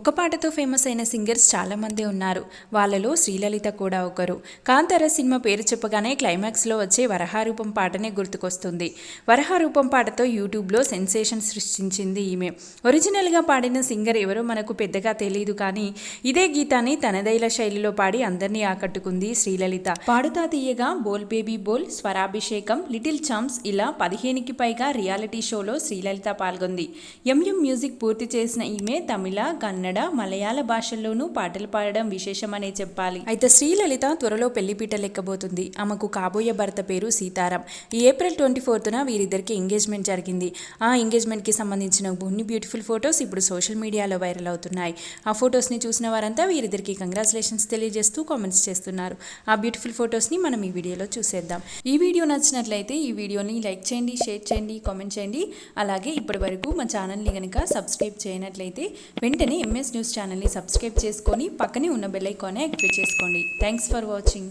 ఒక పాటతో ఫేమస్ అయిన సింగర్స్ చాలామంది ఉన్నారు. వాళ్ళలో శ్రీలలిత కూడా ఒకరు. కాంతార సినిమా పేరు చెప్పగానే క్లైమాక్స్లో వచ్చే వరహారూపం పాటనే గుర్తుకొస్తుంది. వరహారూపం పాటతో యూట్యూబ్లో సెన్సేషన్ సృష్టించింది ఈమె. ఒరిజినల్గా పాడిన సింగర్ ఎవరో మనకు పెద్దగా తెలియదు కానీ ఇదే గీతాన్ని తనదైల శైలిలో పాడి అందరినీ ఆకట్టుకుంది Srilalitha. Paaduta Theeyaga Bol baby Bol Swarabhishekam little champs ఇలా పదిహేనుకి పైగా రియాలిటీ షోలో శ్రీలలిత పాల్గొంది. ఎంఎం మ్యూజిక్ పూర్తి చేసిన ఈమె తమిళ కన్న కన్నడ మలయాళ భాషల్లోనూ పాటలు పాడడం విశేషమనే చెప్పాలి. అయితే శ్రీలలిత త్వరలో పెళ్ళిపీట లెక్కబోతుంది. ఆమెకు కాబోయే భర్త పేరు సీతారాం. ఈ ఏప్రిల్ ట్వంటీ ఫోర్త్న వీరిద్దరికి ఎంగేజ్మెంట్ జరిగింది. ఆ ఎంగేజ్మెంట్కి సంబంధించిన కొన్ని బ్యూటిఫుల్ ఫొటోస్ ఇప్పుడు సోషల్ మీడియాలో వైరల్ అవుతున్నాయి. ఆ ఫొటోస్ని చూసిన వారంతా వీరిద్దరికి కంగ్రాచులేషన్స్ తెలియజేస్తూ కామెంట్స్ చేస్తున్నారు. ఆ బ్యూటిఫుల్ ఫొటోస్ని మనం ఈ వీడియోలో చూసేద్దాం. ఈ వీడియో నచ్చినట్లయితే ఈ వీడియోని లైక్ చేయండి షేర్ చేయండి కామెంట్ చేయండి. అలాగే ఇప్పటి వరకు మా ఛానల్ని కనుక సబ్స్క్రైబ్ చేయనట్లయితే వెంటనే ఎంఎస్ న్యూస్ ఛానల్ని సబ్స్క్రైబ్ చేసుకొని పక్కనే ఉన్న బెల్ ఐకాన్ని యాక్టివేట్ చేసుకోండి. Thanks for watching.